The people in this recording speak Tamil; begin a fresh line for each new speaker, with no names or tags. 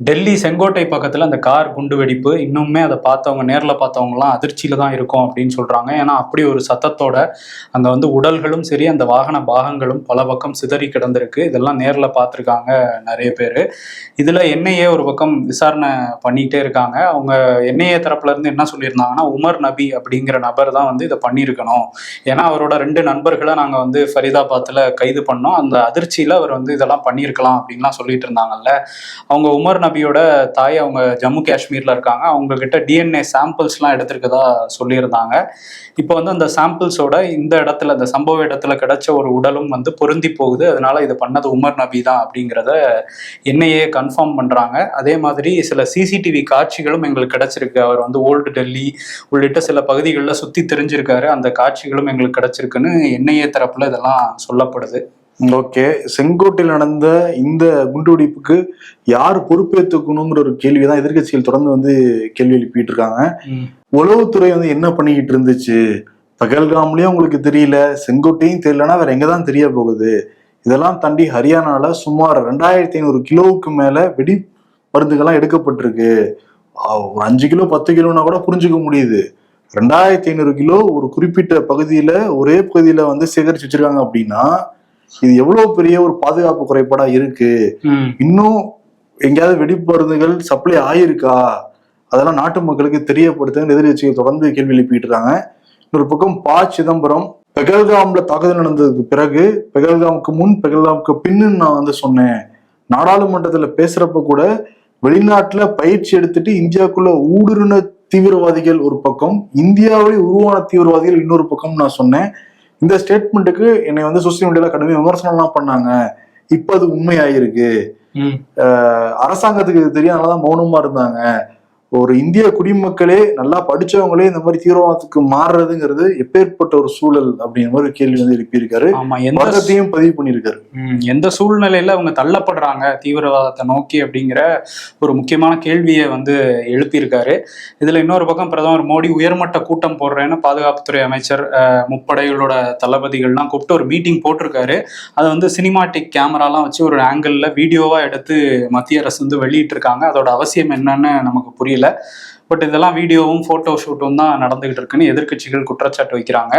டெல்லி செங்கோட்டை பக்கத்தில் அந்த கார் குண்டு வெடிப்பு இன்னுமே அதை பார்த்தவங்க நேரில் பார்த்தவங்கலாம் அதிர்ச்சியில் தான் இருக்கும் அப்படின்னு சொல்கிறாங்க ஏன்னா அப்படி ஒரு சத்தத்தோட அங்கே வந்து உடல்களும் சரி அந்த வாகன பாகங்களும் பல பக்கம் சிதறி கிடந்திருக்கு. இதெல்லாம் நேரில் பார்த்துருக்காங்க நிறைய பேர். இதில் என்ஐஏ ஒரு பக்கம் விசாரணை பண்ணிகிட்டே இருக்காங்க. அவங்க என்ஐஏ தரப்புலேருந்து என்ன சொல்லியிருந்தாங்கன்னா உமர் நபி அப்படிங்கிற நபர் தான் வந்து இதை பண்ணியிருக்கணும். ஏன்னா அவரோட ரெண்டு நண்பர்களை நாங்கள் வந்து ஃபரிதாபாத்தில் கைது பண்ணோம். அந்த அதிர்ச்சியில் அவர் வந்து இதெல்லாம் பண்ணியிருக்கலாம் அப்படின்லாம் சொல்லிட்டு இருந்தாங்கல்ல. அவங்க உமர் நபியோட தாய் அவங்க ஜம்மு காஷ்மீர்ல இருக்காங்க. அவங்கக்கிட்ட டிஎன்ஏ சாம்பிள்ஸ்லாம் எடுத்திருக்கதா சொல்லியிருந்தாங்க. இப்போ வந்து அந்த சாம்பிள்ஸோட இந்த இடத்துல அந்த சம்பவ இடத்துல கிடைச்ச ஒரு உடலும் வந்து பொருந்தி போகுது. அதனால இது பண்ணது உமர் நபி தான் அப்படிங்கிறத என்ஐஏ கன்ஃபார்ம் பண்றாங்க. அதே மாதிரி சில சிசிடிவி காட்சிகளும் எங்களுக்கு கிடைச்சிருக்கு. அவர் வந்து ஓல்டு டெல்லி உள்ளிட்ட சில பகுதிகளில் சுத்தி தெரிஞ்சிருக்காரு. அந்த காட்சிகளும் எங்களுக்கு கிடைச்சிருக்குன்னு என்ஐஏ தரப்புல இதெல்லாம் சொல்லப்படுது.
ஓகே. செங்கோட்டையில் நடந்த இந்த குண்டுவெடிப்புக்கு யார் பொறுப்பேற்றுக்கணுங்கிற ஒரு கேள்வி தான் எதிர்கட்சிகள் தொடர்ந்து வந்து கேள்வி எழுப்பிட்டு இருக்காங்க உளவுத்துறை வந்து என்ன பண்ணிக்கிட்டு இருந்துச்சு? பகல்காம்லயும் உங்களுக்கு தெரியல செங்கோட்டையும் தெரியலன்னா வேற எங்க தான் தெரிய போகுது? இதெல்லாம் தாண்டி ஹரியானால சுமார் ரெண்டாயிரத்தி ஐநூறு கிலோவுக்கு மேல வெடி மருந்துகள்லாம் எடுக்கப்பட்டிருக்கு. ஒரு அஞ்சு கிலோ பத்து கிலோனா கூட புரிஞ்சுக்க முடியுது. ரெண்டாயிரத்தி ஐநூறு கிலோ ஒரு குறிப்பிட்ட பகுதியில ஒரே பகுதியில வந்து சேகரிச்சு வச்சிருக்காங்க அப்படின்னா இது எவ்வளவு பெரிய ஒரு பாதுகாப்பு குறைபாடா இருக்கு? இன்னும் எங்கேயாவது வெடிமருந்துகள் சப்ளை ஆயிருக்கா? அதெல்லாம் நாட்டு மக்களுக்கு தெரியப்படுத்துங்க எதிர்கட்சிகள் தொடர்ந்து கேள்வி எழுப்பிட்டு இருக்காங்க இன்னொரு பக்கம் ப. சிதம்பரம் பெகல்காம்ல தாக்குதல் நடந்ததுக்கு பிறகு பெகல்காமுக்கு முன் பெகல்காமுக்கு பின்னுன்னு நான் வந்து சொன்னேன். நாடாளுமன்றத்துல பேசுறப்ப கூட வெளிநாட்டுல பயிற்சி எடுத்துட்டு இந்தியாவுக்குள்ள ஊடுருன தீவிரவாதிகள் ஒரு பக்கம் இந்தியாவிலே உருவான தீவிரவாதிகள் இன்னொரு பக்கம் நான் சொன்னேன். இந்த ஸ்டேட்மெண்ட்டுக்கு என்னை வந்து சோசியல் மீடியால கடுமையாக விமர்சனம்லாம் பண்ணாங்க. இப்ப அது உண்மையாயிருக்கு. அரசாங்கத்துக்கு இது தெரியும் அதனாலதான் மௌனமா இருந்தாங்க. ஒரு இந்திய குடிமக்களே நல்லா படிச்சவங்களே இந்த மாதிரி தீவிரவாதத்துக்கு மாறுறதுங்கிறது எப்பேற்பட்ட ஒரு சூழல் அப்படிங்கிற மாதிரி கேள்வி வந்து எழுப்பியிருக்காரு. வருத்தத்தையும் பதிவு பண்ணியிருக்காரு.
எந்த சூழ்நிலையில அவங்க தள்ளப்படுறாங்க தீவிரவாதத்தை நோக்கி அப்படிங்கிற ஒரு முக்கியமான கேள்வியை வந்து எழுப்பியிருக்காரு. இதுல இன்னொரு பக்கம் பிரதமர் மோடி உயர்மட்ட கூட்டம் போடுறேன்னு பாதுகாப்புத்துறை அமைச்சர் முப்படைகளோட தளபதிகள்லாம் கூப்பிட்டு ஒரு மீட்டிங் போட்டிருக்காரு. அதை வந்து சினிமாட்டிக் கேமராலாம் வச்சு ஒரு ஆங்கிளில் வீடியோவா எடுத்து மத்திய அரசு வந்து வெளியிட்டு இருக்காங்க அதோட அவசியம் என்னன்னு நமக்கு புரியல. பட் இதெல்லாம் வீடியோவும் ஃபோட்டோ ஷூட்டும் தான் நடந்துகிட்டு இருக்குன்னு எதிர்க்கட்சிகள் குற்றச்சாட்டு வைக்கிறாங்க.